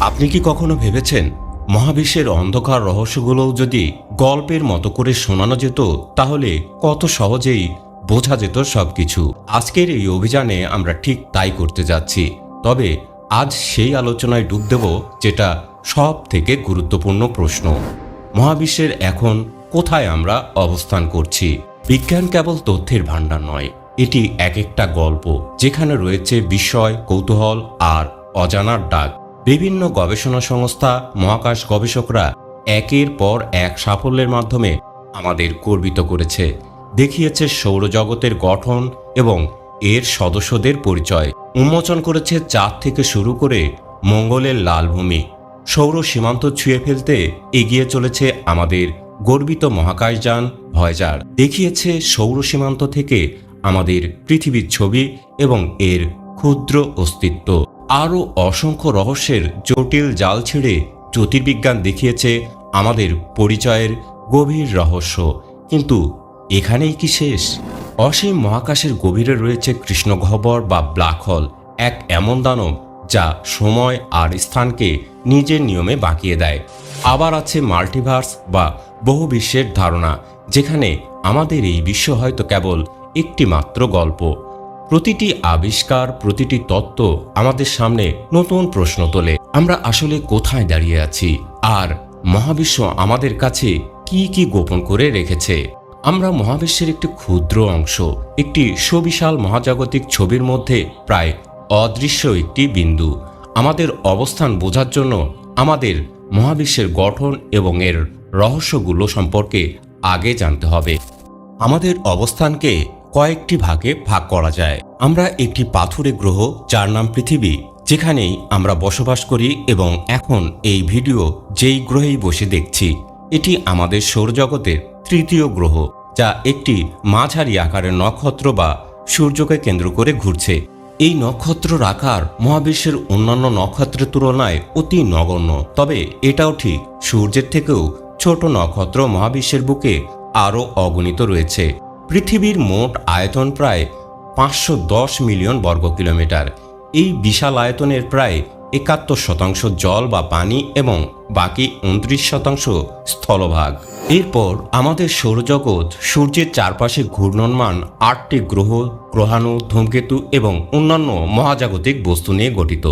আপনি কি কখনো ভেবেছেন মহাবিশ্বের অন্ধকার রহস্যগুলোও যদি গল্পের মতো করে শোনানো যেত, তাহলে কত সহজেই বোঝা যেত সবকিছু? আজকের এই অভিযানে আমরা ঠিক তাই করতে যাচ্ছি। তবে আজ সেই আলোচনায় ডুব দেব যেটা সব থেকে গুরুত্বপূর্ণ প্রশ্ন। মহাবিশ্বের এখন কোথায় আমরা অবস্থান করছি? বিজ্ঞান কেবল তথ্যের ভাণ্ডার নয়, এটি এক একটা গল্প, যেখানে রয়েছে বিস্ময় কৌতূহল আর অজানার ডাক বিভিন্ন গবেষণা সংস্থা, মহাকাশ গবেষকরা একের পর এক সাফল্যের মাধ্যমে আমাদের গর্বিত করেছে। দেখিয়েছে সৌরজগতের গঠন এবং এর সদস্যদের পরিচয়। উন্মোচন করেছে চাঁদ থেকে শুরু করে মঙ্গলের লালভূমি। সৌর সীমান্ত ছুঁয়ে ফেলতে এগিয়ে চলেছে আমাদের গর্বিত মহাকাশযান ভয়জার। দেখিয়েছে সৌর সীমান্ত থেকে আমাদের পৃথিবীর ছবি এবং এর ক্ষুদ্র অস্তিত্ব। আরও অসংখ্য রহস্যের জটিল জাল ছেড়ে জ্যোতির্বিজ্ঞান দেখিয়েছে আমাদের পরিচয়ের গভীর রহস্য। কিন্তু এখানেই কি শেষ? অসীম মহাকাশের গভীরে রয়েছে কৃষ্ণগহ্বর বা ব্ল্যাক হোল, এক এমন দানব যা সময় আর স্থানকে নিজের নিয়মে বাঁকিয়ে দেয়। আবার আছে মাল্টিভার্স বা বহু বিশ্বের ধারণা, যেখানে আমাদের এই বিশ্ব হয়তো কেবল একটি মাত্র গল্প। প্রতিটি আবিষ্কার, প্রতিটি তত্ত্ব আমাদের সামনে নতুন প্রশ্ন তোলে। আমরা আসলে কোথায় দাঁড়িয়ে আছি? আর মহাবিশ্ব আমাদের কাছে কি কি গোপন করে রেখেছে? আমরা মহাবিশ্বের একটি ক্ষুদ্র অংশ, একটি সুবিশাল মহাজাগতিক ছবির মধ্যে প্রায় অদৃশ্য একটি বিন্দু। আমাদের অবস্থান বোঝার জন্য আমাদের মহাবিশ্বের গঠন এবং এর রহস্যগুলো সম্পর্কে আগে জানতে হবে। আমাদের অবস্থানকে কয়েকটি ভাগে ভাগ করা যায়। আমরা একটি পাথুরে গ্রহ, যার নাম পৃথিবী, যেখানেই আমরা বসবাস করি এবং এখন এই ভিডিও যেই গ্রহেই বসে দেখছি, এটি আমাদের সৌরজগতের তৃতীয় গ্রহ, যা একটি মাঝারি আকারের নক্ষত্র বা সূর্যকে কেন্দ্র করে ঘুরছে। এই নক্ষত্রর আকার মহাবিশ্বের অন্যান্য নক্ষত্রের তুলনায় অতি নগণ্য, তবে এটাও ঠিক সূর্যের থেকেও ছোট নক্ষত্র মহাবিশ্বের বুকে আরও অগণিত রয়েছে। পৃথিবীর মোট আয়তন প্রায় পাঁচশো দশ মিলিয়ন বর্গ কিলোমিটার। এই বিশাল আয়তনের প্রায় একাত্তর শতাংশ জল বা পানি এবং বাকি উনত্রিশ শতাংশ স্থলভাগ। এরপর আমাদের সৌরজগৎ সূর্যের চারপাশে ঘূর্ণনমান আটটি গ্রহ, গ্রহাণু, ধূমকেতু এবং অন্যান্য মহাজাগতিক বস্তু নিয়ে গঠিত।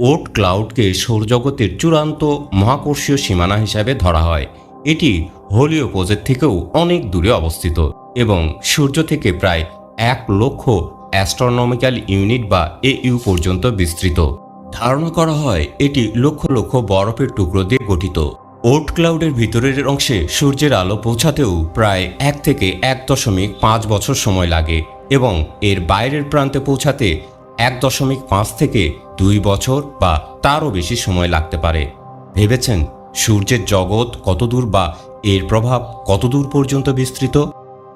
ওট ক্লাউডকে সৌরজগতের চূড়ান্ত মহাকর্ষীয় সীমানা হিসাবে ধরা হয়। এটি হোলিও পোজের থেকেও অনেক দূরে অবস্থিত। এবং সূর্য থেকে প্রায় এক লক্ষ অ্যাস্ট্রোনমিক্যাল ইউনিট বা এ ইউ পর্যন্ত বিস্তৃত। ধারণা করা হয় এটি লক্ষ লক্ষ বরফের টুকরো দিয়ে গঠিত। ওট ক্লাউডের ভিতরের অংশে সূর্যের আলো পৌঁছাতেও প্রায় এক থেকে এক দশমিক পাঁচ বছর সময় লাগে এবং এর বাইরের প্রান্তে পৌঁছাতে এক দশমিক পাঁচ থেকে দুই বছর বা তারও বেশি সময় লাগতে পারে। ভেবেছেন সূর্যের জগৎ কতদূর বা এর প্রভাব কতদূর পর্যন্ত বিস্তৃত?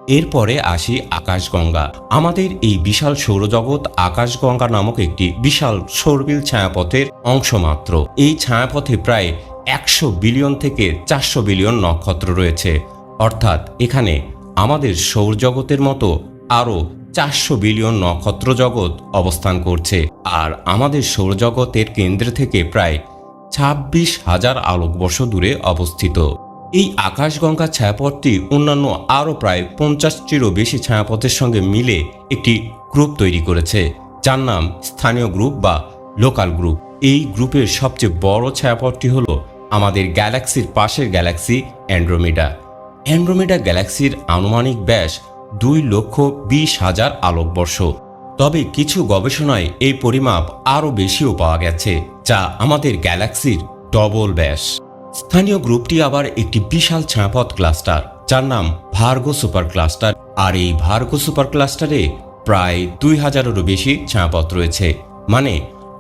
এরপরে আসি আকাশগঙ্গা। আমাদের এই বিশাল সৌরজগৎ আকাশগঙ্গা নামক একটি বিশাল সৌরবিল ছায়াপথের অংশ মাত্র এই ছায়াপথে প্রায় একশো বিলিয়ন থেকে চারশো বিলিয়ন নক্ষত্র রয়েছে। অর্থাৎ এখানে আমাদের সৌরজগতের মতো আরও চারশো বিলিয়ন নক্ষত্র জগৎ অবস্থান করছে। আর আমাদের সৌরজগতের কেন্দ্র থেকে প্রায় ছাব্বিশ হাজার আলোকবর্ষ দূরে অবস্থিত। এই আকাশগঙ্গা ছায়াপথটি অন্যান্য আরও প্রায় পঞ্চাশটিরও বেশি ছায়াপথের সঙ্গে মিলে একটি গ্রুপ তৈরি করেছে, যার নাম স্থানীয় গ্রুপ বা লোকাল গ্রুপ। এই গ্রুপের সবচেয়ে বড় ছায়াপথটি হল আমাদের গ্যালাক্সির পাশের গ্যালাক্সি অ্যান্ড্রোমিডা। অ্যান্ড্রোমিডা গ্যালাক্সির আনুমানিক ব্যাস দুই লক্ষ বিশ হাজার আলোকবর্ষ। তবে কিছু গবেষণায় এই পরিমাপ আরও বেশিও পাওয়া গেছে, যা আমাদের গ্যালাক্সির ডবল ব্যাস। স্থানীয় গ্রুপটি আবার একটি বিশাল ছায়াপথ ক্লাস্টার, যার নাম ভার্গো সুপার ক্লাস্টার। আর এই ভার্গো সুপার ক্লাস্টারে প্রায় দুই হাজারেরও বেশি ছায়াপথ রয়েছে। মানে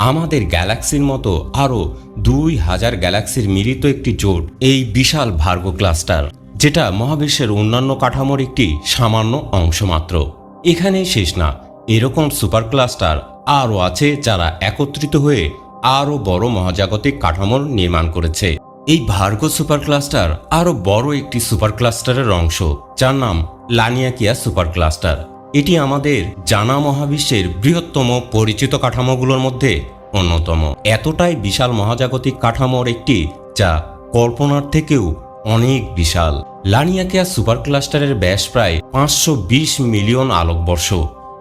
আমাদের গ্যালাক্সির মতো আরও দুই হাজার গ্যালাক্সির মিলিত একটি জোট এই বিশাল ভার্গো ক্লাস্টার, যেটা মহাবিশ্বের অন্যান্য কাঠামোর একটি সামান্য অংশ মাত্র। এখানেই শেষ না, এরকম সুপার ক্লাস্টার আরও আছে যারা একত্রিত হয়ে আরও বড় মহাজাগতিক কাঠামোর নির্মাণ করেছে। এই ভার্গো সুপার ক্লাস্টার আরও বড় একটি সুপার ক্লাস্টারের অংশ, যার নাম লানিয়াকিয়া সুপার ক্লাস্টার এটি আমাদের জানা মহাবিশ্বের বৃহত্তম পরিচিত কাঠামোগুলোর মধ্যে অন্যতম। এতটাই বিশাল মহাজাগতিক কাঠামোর একটি, যা কল্পনার থেকেও অনেক বিশাল। লানিয়াকিয়া সুপার ক্লাস্টারের ব্যাস প্রায় পাঁচশো বিশ মিলিয়ন আলোকবর্ষ।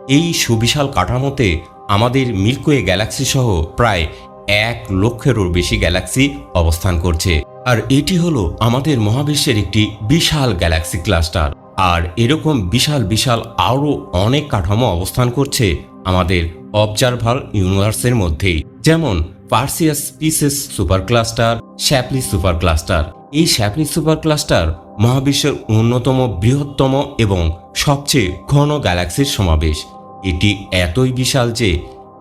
এই সুবিশাল কাঠামোতে আমাদের মিল্কওয়ে গ্যালাক্সি সহ প্রায় এক লক্ষেরও বেশি গ্যালাক্সি অবস্থান করছে। আর এটি হলো আমাদের মহাবিশ্বের একটি বিশাল গ্যালাক্সি ক্লাস্টার। আর এরকম বিশাল বিশাল আরও অনেক কাঠামো অবস্থান করছে আমাদের অবজারভার ইউনিভার্সের মধ্যেই। যেমন Perseus Pisces super cluster, Shapley super cluster. এই শ্যাপলি সুপার ক্লাস্টার মহাবিশ্বের অন্যতম বৃহত্তম এবং সবচেয়ে ঘন গ্যালাক্সির সমাবেশ। এটি এতই বিশাল যে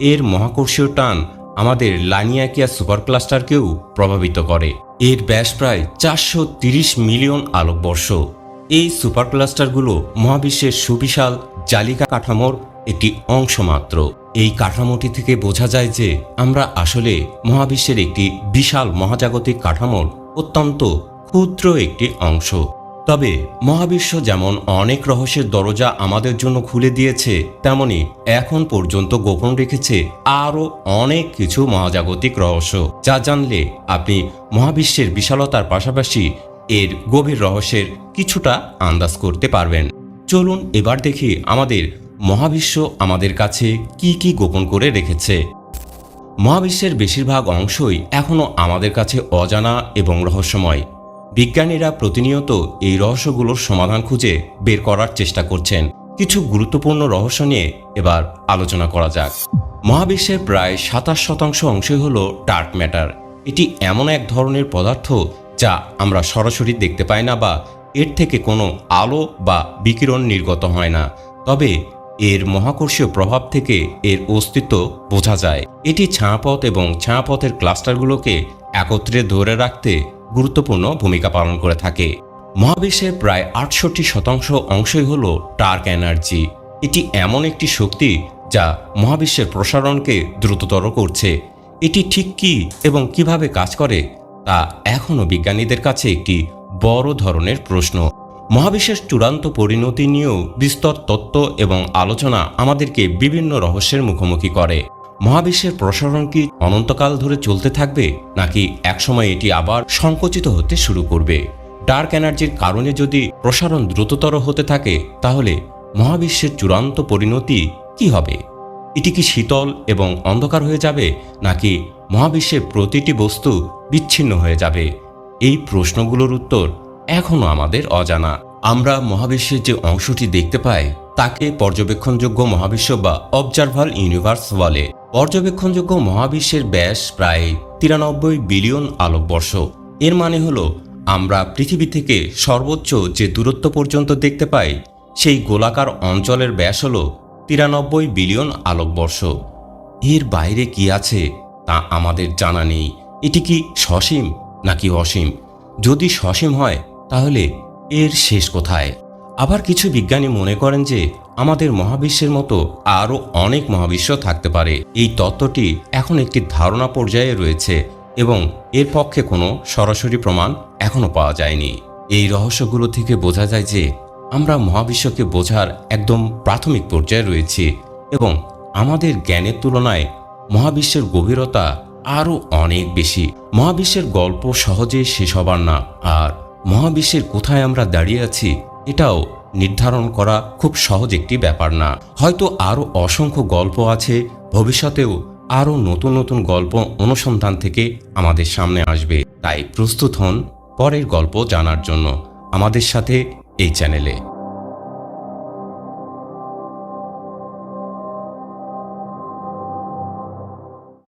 এর মহাকর্ষীয় টান আমাদের লানিয়াকিয়া সুপার ক্লাস্টারকেও প্রভাবিত করে। এর ব্যাস প্রায় চারশো মিলিয়ন আলোকবর্ষ। এই সুপার ক্লাস্টারগুলো মহাবিশ্বের সুবিশাল জালিকা কাঠামোর একটি অংশ মাত্র। এই কাঠামোটি থেকে বোঝা যায় যে আমরা আসলে মহাবিশ্বের একটি বিশাল মহাজাগতিক কাঠামোর অত্যন্ত ক্ষুদ্র একটি অংশ। তবে মহাবিশ্ব যেমন অনেক রহস্যের দরজা আমাদের জন্য খুলে দিয়েছে, তেমনি এখন পর্যন্ত গোপন রেখেছে আরও অনেক কিছু মহাজাগতিক রহস্য, যা জানলে আপনি মহাবিশ্বের বিশালতার পাশাপাশি এর গভীর রহস্যের কিছুটা আন্দাজ করতে পারবেন। চলুন এবার দেখি আমাদের মহাবিশ্ব আমাদের কাছে কি কি গোপন করে রেখেছে। মহাবিশ্বের বেশিরভাগ অংশই এখনও আমাদের কাছে অজানা এবং রহস্যময়। বিজ্ঞানীরা প্রতিনিয়ত এই রহস্যগুলোর সমাধান খুঁজে বের করার চেষ্টা করছেন। কিছু গুরুত্বপূর্ণ রহস্য নিয়ে এবার আলোচনা করা যাক। মহাবিশ্বের প্রায় সাতাশ শতাংশ অংশই হল ডার্ক ম্যাটার। এটি এমন এক ধরনের পদার্থ যা আমরা সরাসরি দেখতে পাই না বা এর থেকে কোনো আলো বা বিকিরণ নির্গত হয় না। তবে এর মহাকর্ষীয় প্রভাব থেকে এর অস্তিত্ব বোঝা যায়। এটি ছায়াপথ এবং ছায়াপথের ক্লাস্টারগুলোকে একত্রে ধরে রাখতে গুরুত্বপূর্ণ ভূমিকা পালন করে থাকে। মহাবিশ্বের প্রায় আটষট্টি শতাংশ অংশই হল ডার্ক এনার্জি। এটি এমন একটি শক্তি যা মহাবিশ্বের প্রসারণকে দ্রুততর করছে। এটি ঠিক কি এবং কীভাবে কাজ করে, তা এখনও বিজ্ঞানীদের কাছে একটি বড় ধরনের প্রশ্ন। মহাবিশ্বের চূড়ান্ত পরিণতি নিয়েও বিস্তর তত্ত্ব এবং আলোচনা আমাদেরকে বিভিন্ন রহস্যের মুখোমুখি করে। মহাবিশ্বের প্রসারণ কি অনন্তকাল ধরে চলতে থাকবে, নাকি একসময় এটি আবার সংকুচিত হতে শুরু করবে? ডার্ক এনার্জির কারণে যদি প্রসারণ দ্রুততর হতে থাকে, তাহলে মহাবিশ্বের চূড়ান্ত পরিণতি কি হবে? এটি কি শীতল এবং অন্ধকার হয়ে যাবে, নাকি মহাবিশ্বের প্রতিটি বস্তু বিচ্ছিন্ন হয়ে যাবে? এই প্রশ্নগুলোর উত্তর এখনও আমাদের অজানা। আমরা মহাবিশ্বের যে অংশটি দেখতে পাই, তাকে পর্যবেক্ষণযোগ্য মহাবিশ্ব বা অবজারভাল ইউনিভার্স বলে। পর্যবেক্ষণযোগ্য মহাবিশ্বের ব্যাস প্রায় তিরানব্বই বিলিয়ন আলোকবর্ষ। এর মানে হলো, আমরা পৃথিবী থেকে সর্বোচ্চ যে দূরত্ব পর্যন্ত দেখতে পাই, সেই গোলাকার অঞ্চলের ব্যাস হল তিরানব্বই বিলিয়ন আলোকবর্ষ। এর বাইরে কি আছে, তা আমাদের জানা নেই। এটি কি সসীম নাকি অসীম? যদি সসীম হয়, তাহলে এর শেষ কোথায়? আবার কিছু বিজ্ঞানী মনে করেন যে, আমাদের মহাবিশ্বের মতো আরও অনেক মহাবিশ্ব থাকতে পারে। এই তত্ত্বটি এখন একটি ধারণা পর্যায়ে রয়েছে এবং এর পক্ষে কোনো সরাসরি প্রমাণ এখনও পাওয়া যায়নি। এই রহস্যগুলো থেকে বোঝা যায় যে, আমরা মহাবিশ্বকে বোঝার একদম প্রাথমিক পর্যায়ে রয়েছি এবং আমাদের জ্ঞানের তুলনায় মহাবিশ্বের গভীরতা আরও অনেক বেশি। মহাবিশ্বের গল্প সহজে শেষ হবার না, আর মহাবিশ্বের কোথায় আমরা দাঁড়িয়ে আছি এটাও নির্ধারণ করা খুব সহজ একটি ব্যাপার না। হয়তো আরও অসংখ্য গল্প আছে, ভবিষ্যতেও আরও নতুন নতুন গল্প অনুসন্ধান থেকে আমাদের সামনে আসবে। তাই প্রস্তুত হন পরের গল্প জানার জন্য। আমাদের সাথে এই চ্যানেলে।